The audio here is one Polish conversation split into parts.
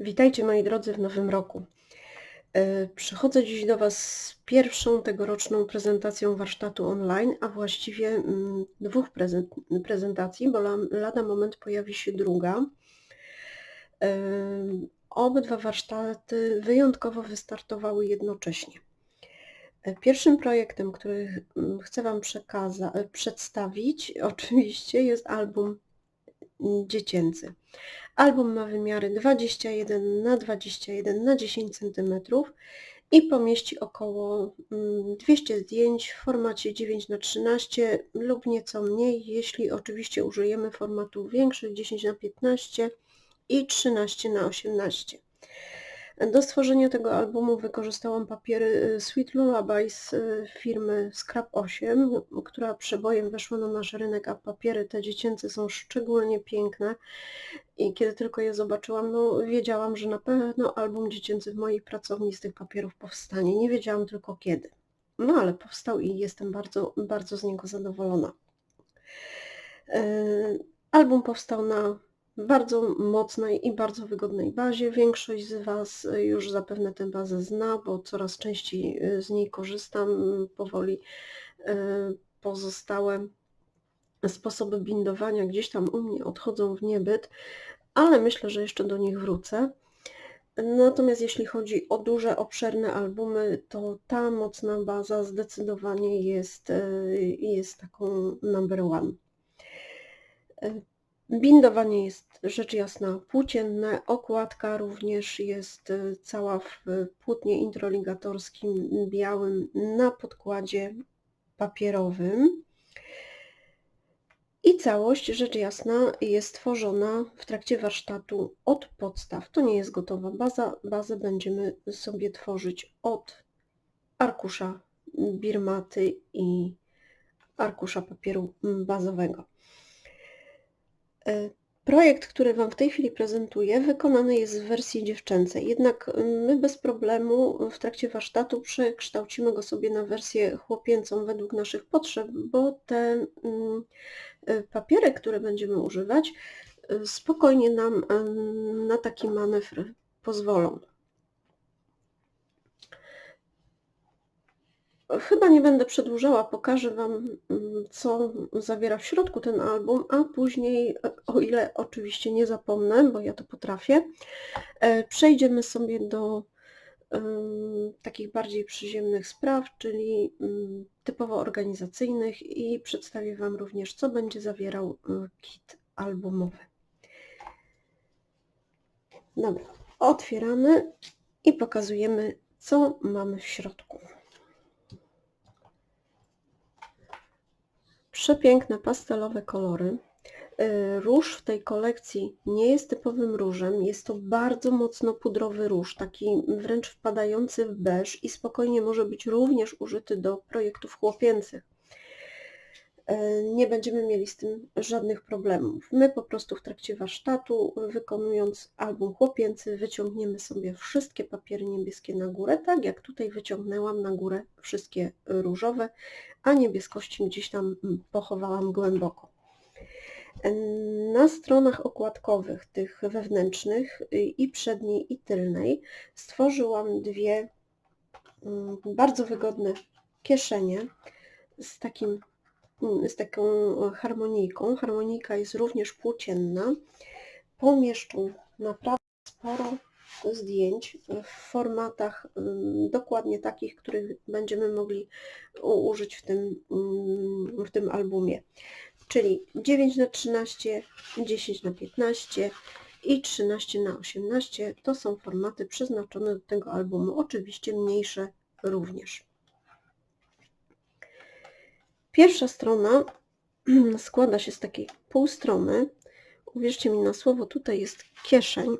Witajcie moi drodzy w nowym roku. E, Przychodzę dziś do Was z pierwszą tegoroczną prezentacją warsztatu online, a właściwie mm, dwóch prezent- prezentacji, bo la- lada moment pojawi się druga. E, Obydwa warsztaty wyjątkowo wystartowały jednocześnie. E, Pierwszym projektem, który mm, chcę Wam przedstawić, oczywiście jest album mm, dziecięcy. Album ma wymiary 21 na 21 na 10 cm i pomieści około mm, 200 zdjęć w formacie 9 na 13 lub nieco mniej, jeśli oczywiście użyjemy formatu większych 10 na 15 i 13 na 18. Do stworzenia tego albumu wykorzystałam papiery y, Sweet Lullaby z y, firmy Scrap 8, która przebojem weszła na nasz rynek, a papiery te dziecięce są szczególnie piękne i kiedy tylko je zobaczyłam, no wiedziałam, że na pewno album dziecięcy w mojej pracowni z tych papierów powstanie. Nie wiedziałam tylko kiedy. No ale powstał i jestem bardzo, bardzo z niego zadowolona. Yy, Album powstał na bardzo mocnej i bardzo wygodnej bazie. Większość z Was już zapewne tę bazę zna, bo coraz częściej yy, z niej korzystam. Powoli yy, pozostałe sposoby bindowania gdzieś tam u mnie odchodzą w niebyt, ale myślę, że jeszcze do nich wrócę. Natomiast jeśli chodzi o duże, obszerne albumy, to ta mocna baza zdecydowanie jest, jest taką number one. Bindowanie jest rzecz jasna płócienne, okładka również jest e, cała w płótnie introligatorskim białym na podkładzie papierowym. I całość, rzecz jasna, jest tworzona w trakcie warsztatu od podstaw. To nie jest gotowa baza. Bazę będziemy sobie tworzyć od arkusza birmaty i arkusza papieru bazowego. E, Projekt, który Wam w tej chwili prezentuję, wykonany jest w wersji dziewczęcej, jednak my bez problemu w trakcie warsztatu przekształcimy go sobie na wersję chłopięcą według naszych potrzeb, bo te mm, e, papiery, które będziemy używać, e, spokojnie nam na taki manewr pozwolą. Chyba nie będę przedłużała, pokażę Wam, mm, co zawiera w środku ten album, a później, o ile oczywiście nie zapomnę, bo ja to potrafię, e, przejdziemy sobie do takich bardziej przyziemnych spraw, czyli ym, typowo organizacyjnych i przedstawię Wam również, co będzie zawierał y, kit albumowy. Dobra, otwieramy i pokazujemy, co mamy w środku. Przepiękne pastelowe kolory. Y, Róż w tej kolekcji nie jest typowym różem, jest to bardzo mocno pudrowy róż, taki wręcz wpadający w beż i spokojnie może być również użyty do projektów chłopięcych. Y, Nie będziemy mieli z tym żadnych problemów. My po prostu w trakcie warsztatu, wykonując album chłopięcy, wyciągniemy sobie wszystkie papiery niebieskie na górę, tak jak tutaj wyciągnęłam na górę wszystkie różowe, a niebieskości gdzieś tam pochowałam głęboko. Na stronach okładkowych, tych wewnętrznych i przedniej i tylnej stworzyłam dwie mm, bardzo wygodne kieszenie z, takim, mm, z taką harmonijką. Harmonijka jest również płócienna. Pomieszczą naprawdę sporo zdjęć w formatach mm, dokładnie takich, których będziemy mogli użyć w tym, mm, w tym albumie. Czyli 9 na 13, 10 na 15 i 13 na 18 to są formaty przeznaczone do tego albumu, oczywiście mniejsze również. Pierwsza strona składa się z takiej półstrony. Uwierzcie mi na słowo, tutaj jest kieszeń,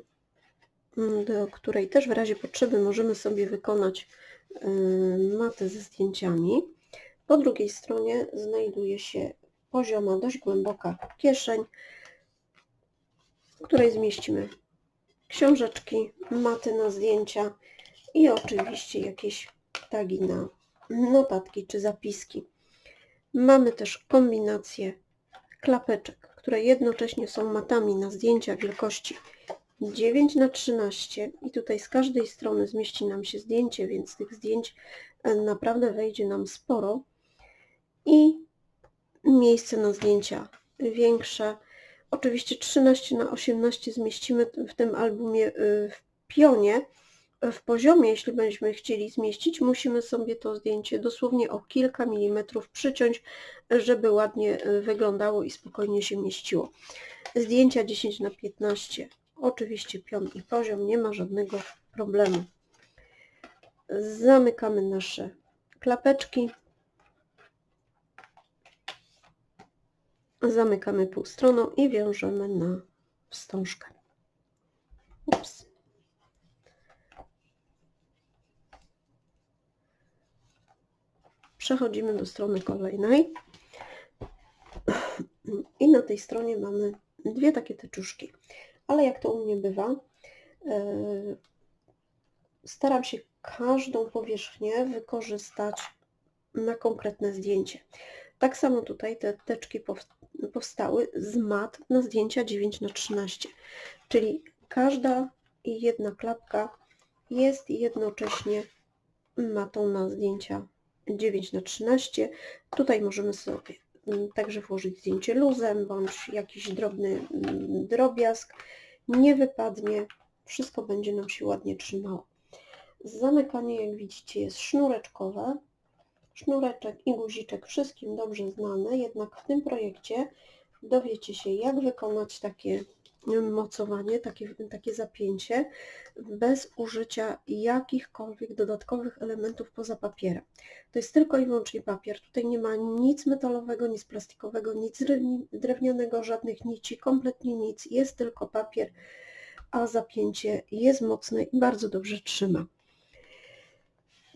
mm, do której też w razie potrzeby możemy sobie wykonać y, matę ze zdjęciami. Po drugiej stronie znajduje się pozioma, dość głęboka kieszeń, w której zmieścimy książeczki, maty na zdjęcia i oczywiście jakieś tagi na notatki czy zapiski. Mamy też kombinację klapeczek, które jednocześnie są matami na zdjęcia wielkości 9 na 13 i tutaj z każdej strony zmieści nam się zdjęcie, więc tych zdjęć e, naprawdę wejdzie nam sporo i miejsce na zdjęcia większe. Oczywiście 13 na 18 zmieścimy w tym albumie y, w pionie. W poziomie, jeśli będziemy chcieli zmieścić, musimy sobie to zdjęcie dosłownie o kilka milimetrów przyciąć, żeby ładnie y, wyglądało i spokojnie się mieściło. Zdjęcia 10 na 15 oczywiście pion i poziom, nie ma żadnego problemu. Zamykamy nasze klapeczki. Zamykamy półstroną i wiążemy na wstążkę. Ups. Przechodzimy do strony kolejnej. I na tej stronie mamy dwie takie teczuszki. Ale jak to u mnie bywa, e, staram się każdą powierzchnię wykorzystać na konkretne zdjęcie. Tak samo tutaj te teczki powstały z mat na zdjęcia 9 na 13 czyli każda jedna klapka jest jednocześnie matą na zdjęcia 9 na 13 Tutaj możemy sobie mm, także włożyć zdjęcie luzem bądź jakiś drobny mm, drobiazg. Nie wypadnie, wszystko będzie nam się ładnie trzymało. Zamykanie, jak widzicie, jest sznureczkowe. Sznureczek i guziczek wszystkim dobrze znane, jednak w tym projekcie dowiecie się, jak wykonać takie mocowanie, takie, takie zapięcie bez użycia jakichkolwiek dodatkowych elementów poza papierem. To jest tylko i wyłącznie papier. Tutaj nie ma nic metalowego, nic plastikowego, nic drewnianego, żadnych nici, kompletnie nic. Jest tylko papier, a zapięcie jest mocne i bardzo dobrze trzyma.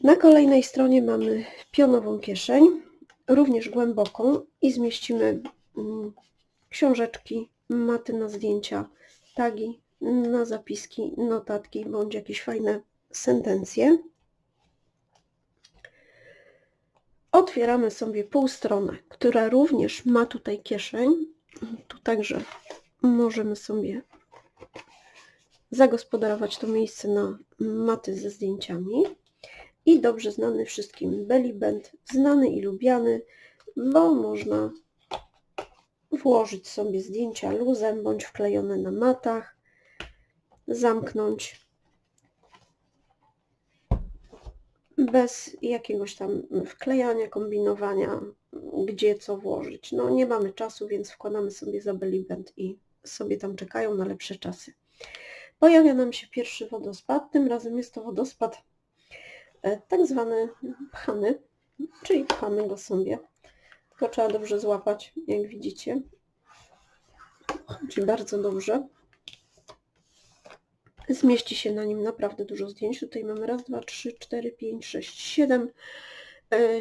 Na kolejnej stronie mamy pionową kieszeń, również głęboką i zmieścimy mm, książeczki, maty na zdjęcia, tagi na zapiski, notatki bądź jakieś fajne sentencje. Otwieramy sobie półstronę, która również ma tutaj kieszeń. Tu także możemy sobie zagospodarować to miejsce na maty ze zdjęciami. I dobrze znany wszystkim Beliband, znany i lubiany, bo można włożyć sobie zdjęcia luzem bądź wklejone na matach, zamknąć bez jakiegoś tam wklejania, kombinowania, gdzie co włożyć. No nie mamy czasu, więc wkładamy sobie za Beliband i sobie tam czekają na lepsze czasy. Pojawia nam się pierwszy wodospad, tym razem jest to wodospad e, tak zwany pchany, czyli pchamy go sobie tylko trzeba dobrze złapać, jak widzicie. Czyli bardzo dobrze. Zmieści się na nim naprawdę dużo zdjęć. Tutaj mamy raz, dwa, trzy, cztery, pięć, sześć, siedem.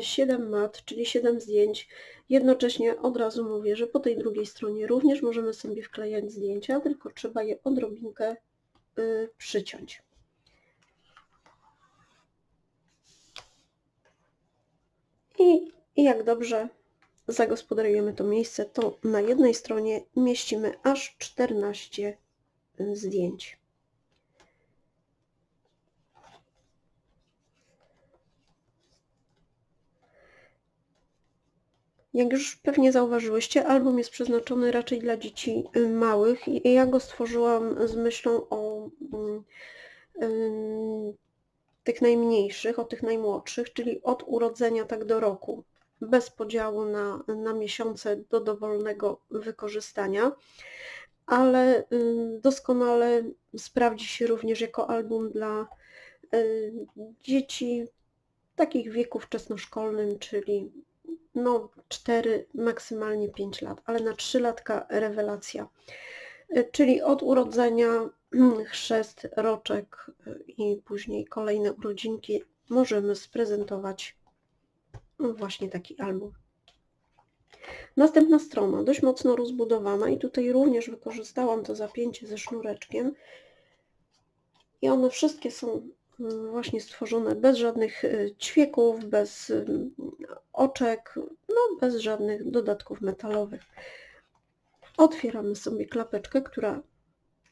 7 mat, czyli 7 zdjęć. Jednocześnie od razu mówię, że po tej drugiej stronie również możemy sobie wklejać zdjęcia, tylko trzeba je odrobinkę y, przyciąć. I, I jak dobrze zagospodarujemy to miejsce, to na jednej stronie mieścimy aż 14 zdjęć. Jak już pewnie zauważyłyście, album jest przeznaczony raczej dla dzieci y, małych ja go stworzyłam z myślą o y, tych najmniejszych, o tych najmłodszych, czyli od urodzenia tak do roku bez podziału na, na miesiące do dowolnego wykorzystania, ale y, doskonale sprawdzi się również jako album dla y, dzieci takich wieku wczesnoszkolnym, czyli no 4, maksymalnie 5 lat, ale na 3 latka rewelacja. Y, czyli od urodzenia, chrzest, roczek i później kolejne urodzinki możemy sprezentować no właśnie taki album. Następna strona, dość mocno rozbudowana i tutaj również wykorzystałam to zapięcie ze sznureczkiem. I one wszystkie są mm, właśnie stworzone bez żadnych y, ćwieków, bez mm, oczek, no bez żadnych dodatków metalowych. Otwieramy sobie klapeczkę, która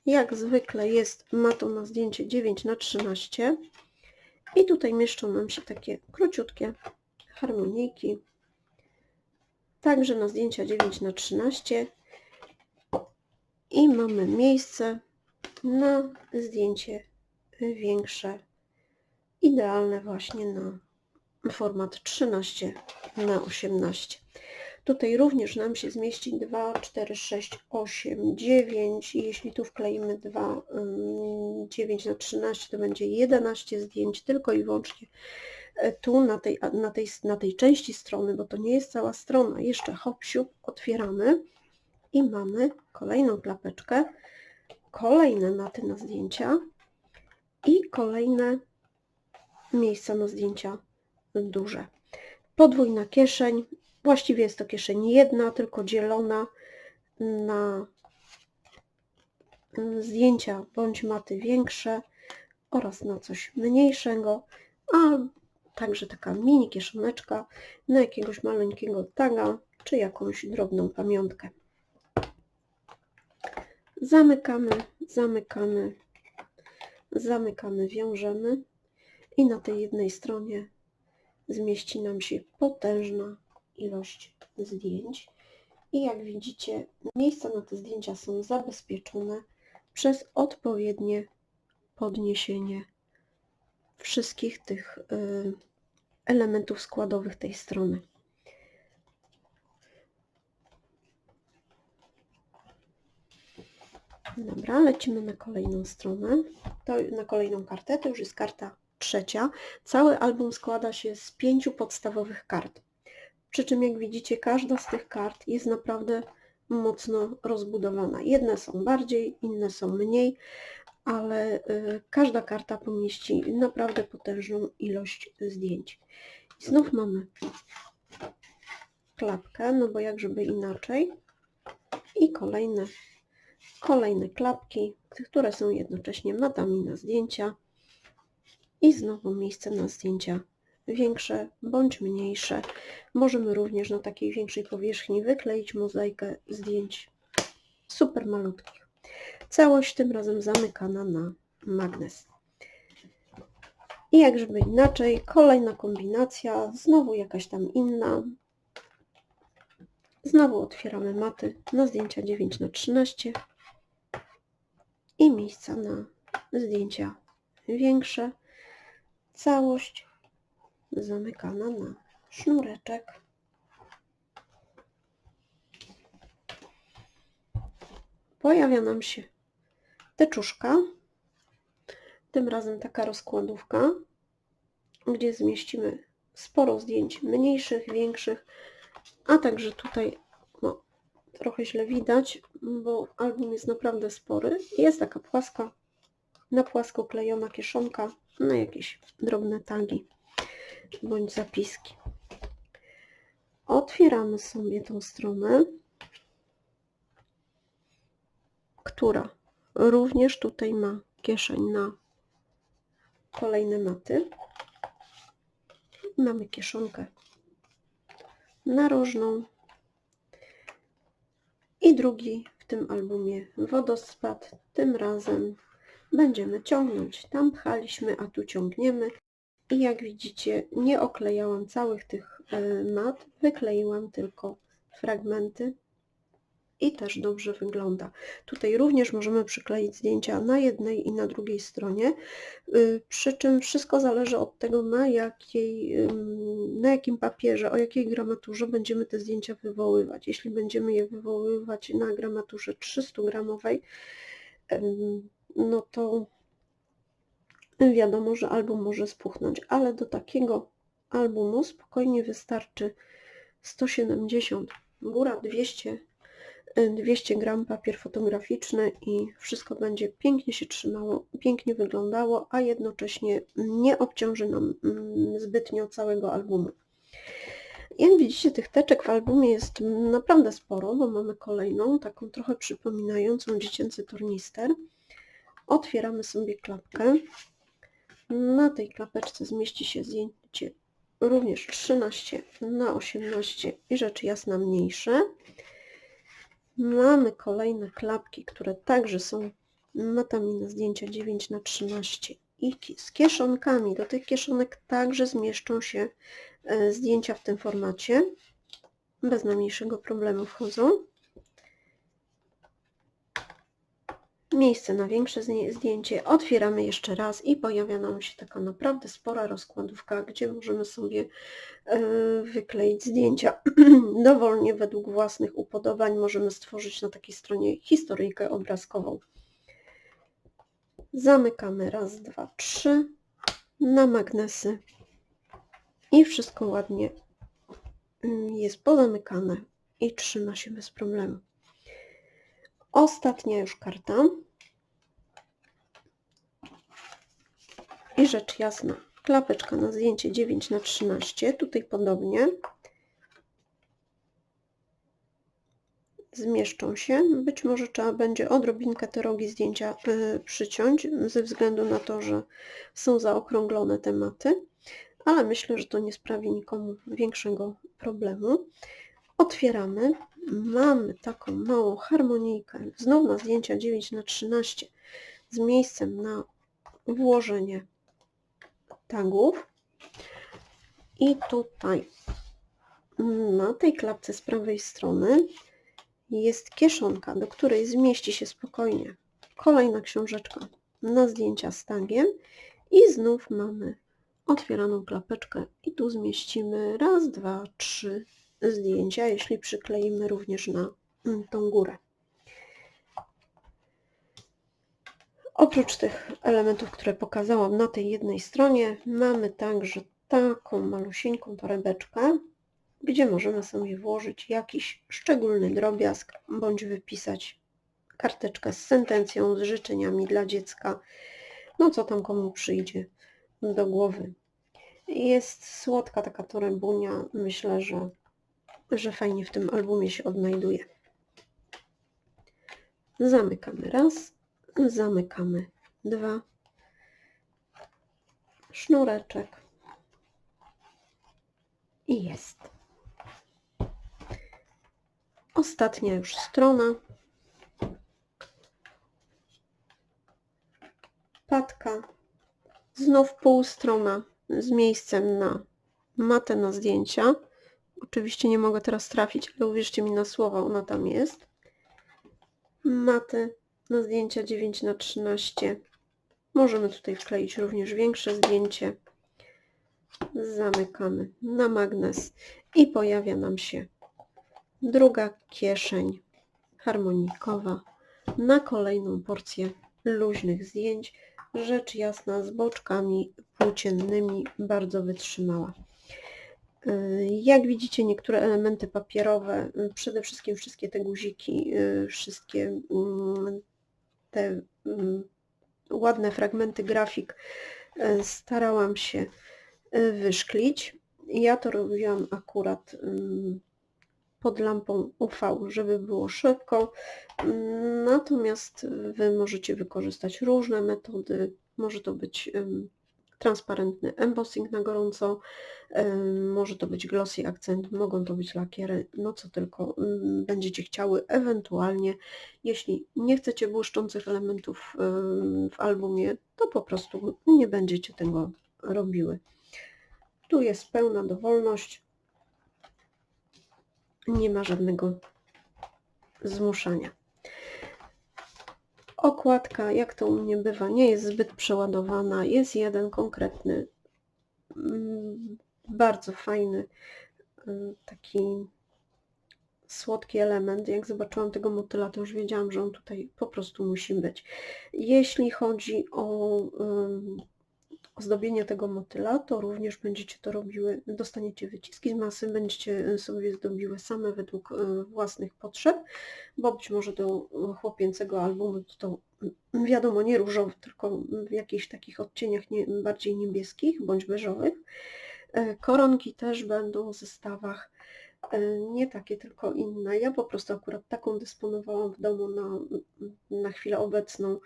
jak zwykle jest matą na zdjęcie 9 na 13 i tutaj mieszczą nam się takie króciutkie harmonijki. Także na zdjęcia 9 na 13 i mamy miejsce na zdjęcie większe, idealne właśnie na format 13 na 18. Tutaj również nam się zmieści 2, 4, 6, 8, 9 i jeśli tu wkleimy 2, 9 na 13 to będzie 11 zdjęć tylko i wyłącznie tu na tej, na tej, na tej części strony, bo to nie jest cała strona. Jeszcze hop, siup, otwieramy i mamy kolejną klapeczkę, kolejne maty na zdjęcia i kolejne miejsca na zdjęcia duże. Podwójna kieszeń, właściwie jest to kieszeń jedna, tylko dzielona na zdjęcia bądź maty większe oraz na coś mniejszego, a także taka mini kieszoneczka na jakiegoś maleńkiego taga czy jakąś drobną pamiątkę. Zamykamy, zamykamy, zamykamy, wiążemy i na tej jednej stronie zmieści nam się potężna ilość zdjęć. I jak widzicie, miejsca na te zdjęcia są zabezpieczone przez odpowiednie podniesienie wszystkich tych y, elementów składowych tej strony. Dobra, lecimy na kolejną stronę, to na kolejną kartę, to już jest karta trzecia. Cały album składa się z pięciu podstawowych kart. Przy czym jak widzicie każda z tych kart jest naprawdę mocno rozbudowana. Jedne są bardziej, inne są mniej, ale y, każda karta pomieści naprawdę potężną ilość zdjęć. I znów mamy klapkę, no bo jak żeby inaczej. I kolejne kolejne klapki, które są jednocześnie matami na zdjęcia i znowu miejsce na zdjęcia większe bądź mniejsze. Możemy również na takiej większej powierzchni wykleić mozaikę zdjęć super malutkich. Całość tym razem zamykana na magnes. I jak żeby inaczej, kolejna kombinacja, znowu jakaś tam inna. Znowu otwieramy maty na zdjęcia 9 na 13 i miejsca na zdjęcia większe. Całość zamykana na sznureczek. Pojawia nam się teczuszka, tym razem taka rozkładówka, gdzie zmieścimy sporo zdjęć mniejszych, większych, a także tutaj trochę źle widać, bo album jest naprawdę spory. Jest taka płaska, na płasko klejona kieszonka na jakieś drobne tagi bądź zapiski. Otwieramy sobie tą stronę, która również tutaj ma kieszeń na kolejne maty. Mamy kieszonkę narożną i drugi w tym albumie wodospad. Tym razem będziemy ciągnąć. Tam pchaliśmy, a tu ciągniemy. I jak widzicie, nie oklejałam całych tych e, mat, wykleiłam tylko fragmenty i też dobrze wygląda. Tutaj również możemy przykleić zdjęcia na jednej i na drugiej stronie, y, przy czym wszystko zależy od tego, na, jakiej, na jakim papierze, o jakiej gramaturze będziemy te zdjęcia wywoływać. Jeśli będziemy je wywoływać na gramaturze 300 gramowej, no to wiadomo, że album może spuchnąć, ale do takiego albumu spokojnie wystarczy 170, góra 200 200 gram papier fotograficzny i wszystko będzie pięknie się trzymało, pięknie wyglądało, a jednocześnie nie obciąży nam mm, zbytnio całego albumu. Jak widzicie, tych teczek w albumie jest naprawdę sporo, bo mamy kolejną, taką trochę przypominającą dziecięcy tornister. Otwieramy sobie klapkę. Na tej klapeczce zmieści się zdjęcie również 13 na 18 i rzecz jasna mniejsze. Mamy kolejne klapki, które także są matami na zdjęcia 9 na 13 i z kieszonkami. Do tych kieszonek także zmieszczą się e, zdjęcia w tym formacie. Bez najmniejszego problemu wchodzą. Miejsce na większe zdję- zdjęcie. Otwieramy jeszcze raz i pojawia nam się taka naprawdę spora rozkładówka, gdzie możemy sobie e, wykleić zdjęcia. Dowolnie według własnych upodobań możemy stworzyć na takiej stronie historyjkę obrazkową. Zamykamy raz, dwa, trzy na magnesy i wszystko ładnie mm, jest pozamykane i trzyma się bez problemu. Ostatnia już karta. I rzecz jasna, klapeczka na zdjęcie 9 na 13 tutaj podobnie. Zmieszczą się. Być może trzeba będzie odrobinkę te rogi zdjęcia y, przyciąć, ze względu na to, że są zaokrąglone tematy, ale myślę, że to nie sprawi nikomu większego problemu. Otwieramy. Mamy taką małą harmonijkę, znów na zdjęcia 9 na 13 z miejscem na włożenie tagów. I tutaj na tej klapce z prawej strony jest kieszonka, do której zmieści się spokojnie kolejna książeczka na zdjęcia z tagiem i znów mamy otwieraną klapeczkę i tu zmieścimy raz, dwa, trzy zdjęcia, jeśli przykleimy również na mm, tą górę. Oprócz tych elementów, które pokazałam na tej jednej stronie, mamy także taką malusieńką torebeczkę, gdzie możemy sobie włożyć jakiś szczególny drobiazg, bądź wypisać karteczkę z sentencją, z życzeniami dla dziecka, no co tam komu przyjdzie do głowy. Jest słodka taka torebunia, myślę, że, że fajnie w tym albumie się odnajduje. Zamykamy raz, zamykamy dwa, sznureczek i jest. Ostatnia już strona. Patka. Znów półstrona z miejscem na matę na zdjęcia. Oczywiście nie mogę teraz trafić, ale uwierzcie mi na słowa, ona tam jest. Matę na zdjęcia 9 na 13 Możemy tutaj wkleić również większe zdjęcie. Zamykamy na magnes i pojawia nam się druga kieszeń harmonikowa na kolejną porcję luźnych zdjęć. Rzecz jasna z boczkami płóciennymi, bardzo wytrzymała. Yy, Jak widzicie niektóre elementy papierowe, przede wszystkim wszystkie te guziki, yy, wszystkie mm, te mm, ładne fragmenty grafik starałam się wyszklić. Ja to robiłam akurat mm, pod lampą UV, żeby było szybko. Mm, Natomiast Wy możecie wykorzystać różne metody. Może to być transparentny embossing na gorąco, może to być glossy akcent, mogą to być lakiery, no co tylko ym, będziecie chciały. Ewentualnie, jeśli nie chcecie błyszczących elementów w albumie, to po prostu nie będziecie tego robiły. Tu jest pełna dowolność nie ma żadnego zmuszania. Okładka, jak to u mnie bywa, nie jest zbyt przeładowana. Jest jeden konkretny, mm, bardzo fajny, y, taki słodki element. Jak zobaczyłam tego motyla, to już wiedziałam, że on tutaj po prostu musi być. Jeśli chodzi o ym, ozdobienie tego motyla, to również będziecie to robiły, dostaniecie wyciski z masy, będziecie sobie zdobiły same według e, własnych potrzeb, bo być może do chłopięcego albumu to, to wiadomo nie różowy, tylko w jakichś takich odcieniach nie, bardziej niebieskich bądź beżowych. E, Koronki też będą w zestawach, e, nie takie, tylko inne. Ja po prostu akurat taką dysponowałam w domu na, na chwilę obecną,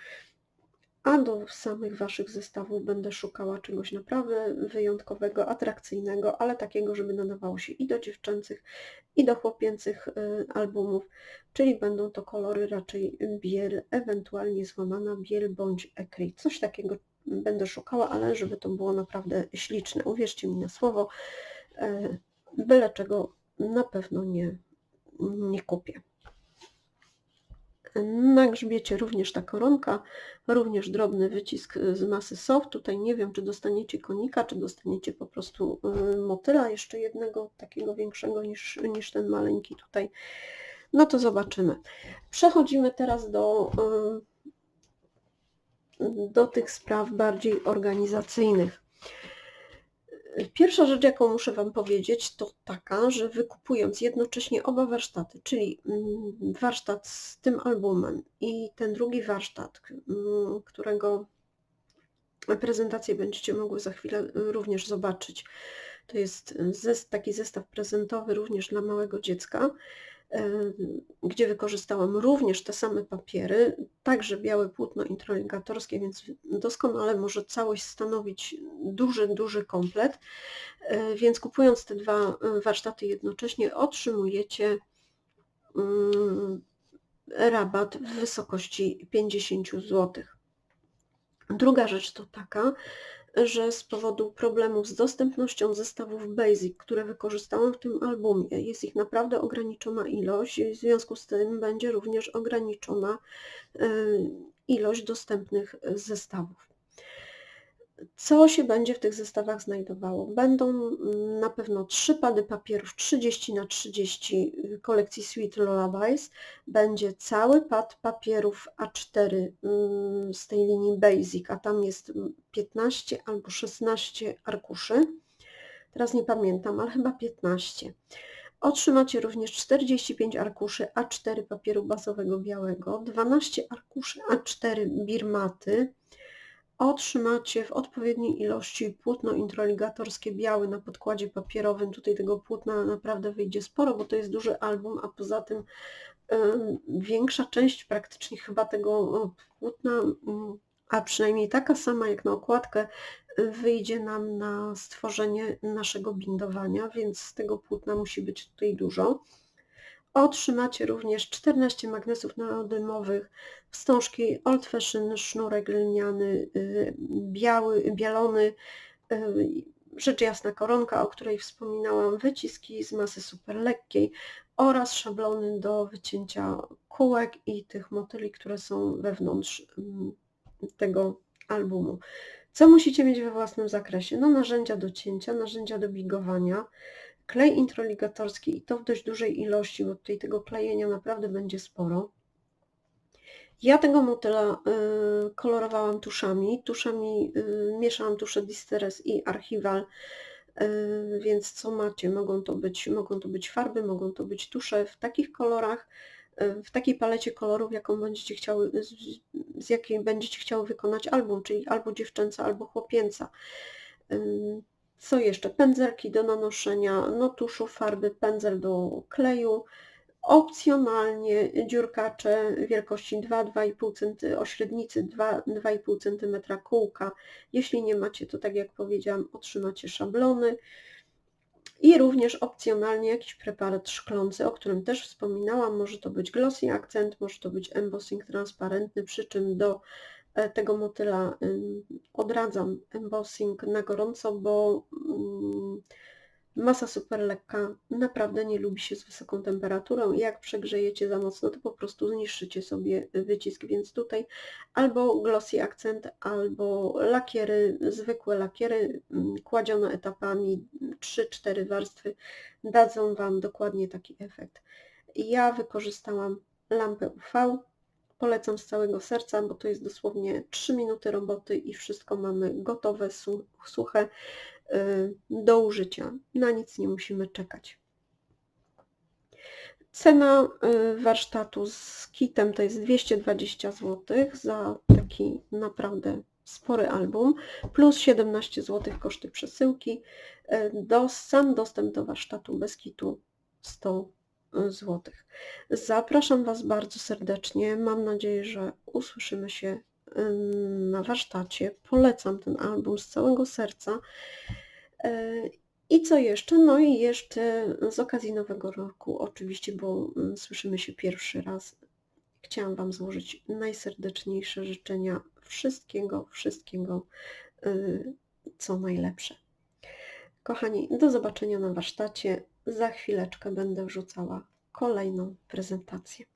a do samych Waszych zestawów będę szukała czegoś naprawdę wyjątkowego, atrakcyjnego, ale takiego, żeby nadawało się i do dziewczęcych, i do chłopięcych y, albumów, czyli będą to kolory raczej biel, ewentualnie złamana biel bądź ekry. Coś takiego będę szukała, ale żeby to było naprawdę śliczne. Uwierzcie mi na słowo, e, byle czego na pewno nie, nie kupię. Na grzbiecie również ta koronka, również drobny wycisk z masy soft. Tutaj nie wiem, czy dostaniecie konika, czy dostaniecie po prostu y, motyla, jeszcze jednego takiego większego niż, niż ten maleńki tutaj. No to zobaczymy. Przechodzimy teraz do, y, do tych spraw bardziej organizacyjnych. Pierwsza rzecz, jaką muszę Wam powiedzieć, to taka, że wykupując jednocześnie oba warsztaty, czyli mm, warsztat z tym albumem i ten drugi warsztat, mm, którego prezentację będziecie mogły za chwilę również zobaczyć. To jest taki zestaw prezentowy również dla małego dziecka gdzie wykorzystałam również te same papiery, także białe płótno introligatorskie, więc doskonale może całość stanowić duży, duży komplet. Więc kupując te dwa warsztaty jednocześnie otrzymujecie rabat w wysokości 50 zł. Druga rzecz to taka, że z powodu problemów z dostępnością zestawów Basic, które wykorzystałam w tym albumie, jest ich naprawdę ograniczona ilość, w związku z tym będzie również ograniczona y, ilość dostępnych zestawów. Co się będzie w tych zestawach znajdowało? Będą mm, na pewno trzy pady papierów 30 na 30 kolekcji Sweet Lullabies. Będzie cały pad papierów A4 mm, z tej linii Basic, a tam jest 15 albo 16 arkuszy. Teraz nie pamiętam, ale chyba 15. Otrzymacie również 45 arkuszy A4 papieru bazowego białego, 12 arkuszy A4 birmaty, Otrzymacie w odpowiedniej ilości płótno introligatorskie białe na podkładzie papierowym. Tutaj tego płótna naprawdę wyjdzie sporo, bo to jest duży album, a poza tym większa część praktycznie chyba tego płótna, mm, a przynajmniej taka sama jak na okładkę, wyjdzie nam na stworzenie naszego bindowania, więc z tego płótna musi być tutaj dużo. Otrzymacie również 14 magnesów neodymowych, wstążki Old Fashion, sznurek lniany, y, biały, bielony, y, rzecz jasna koronka, o której wspominałam, wyciski z masy super lekkiej oraz szablony do wycięcia kółek i tych motyli, które są wewnątrz mm, tego albumu. Co musicie mieć we własnym zakresie? No narzędzia do cięcia, narzędzia do bigowania, klej introligatorski i to w dość dużej ilości, bo tutaj tego klejenia naprawdę będzie sporo. Ja tego motyla y, kolorowałam tuszami, tuszami y, mieszałam tusze Disteres i Archival, y, więc co macie? Mogą to, być, mogą to być farby, mogą to być tusze w takich kolorach, w takiej palecie kolorów, jaką będziecie chciały, z, z jakiej będziecie chciały wykonać album, czyli albo dziewczęca, albo chłopięca. Co jeszcze? Pędzelki do nanoszenia, no tuszu, farby, pędzel do kleju. Opcjonalnie dziurkacze wielkości 2-2,5 cm, o średnicy 2-2,5 cm kółka. Jeśli nie macie, to tak jak powiedziałam, otrzymacie szablony. I również opcjonalnie jakiś preparat szklący, o którym też wspominałam. Może to być glossy akcent, może to być embossing transparentny, przy czym do E, tego motyla odradzam embossing na gorąco, bo mm, masa super lekka naprawdę nie lubi się z wysoką temperaturą jak przegrzejecie za mocno, to po prostu zniszczycie sobie wycisk, więc tutaj albo glossy akcent, albo lakiery, zwykłe lakiery mm, kładzione etapami, 3-4 warstwy dadzą Wam dokładnie taki efekt. Ja wykorzystałam lampę UV, Polecam z całego serca, bo to jest dosłownie 3 minuty roboty i wszystko mamy gotowe, suche do użycia. Na nic nie musimy czekać. Cena y, warsztatu z kitem to jest 220 zł za taki naprawdę spory album, plus 17 zł koszty przesyłki. Y, do, sam dostęp do warsztatu bez kitu 100 zł. Zapraszam Was bardzo serdecznie. Mam nadzieję, że usłyszymy się na warsztacie. Polecam ten album z całego serca. Yy, I co jeszcze? No i jeszcze z okazji Nowego Roku oczywiście, bo mm, słyszymy się pierwszy raz, chciałam Wam złożyć najserdeczniejsze życzenia wszystkiego, wszystkiego, yy, co najlepsze. Kochani, do zobaczenia na warsztacie. Za chwileczkę będę wrzucała kolejną prezentację.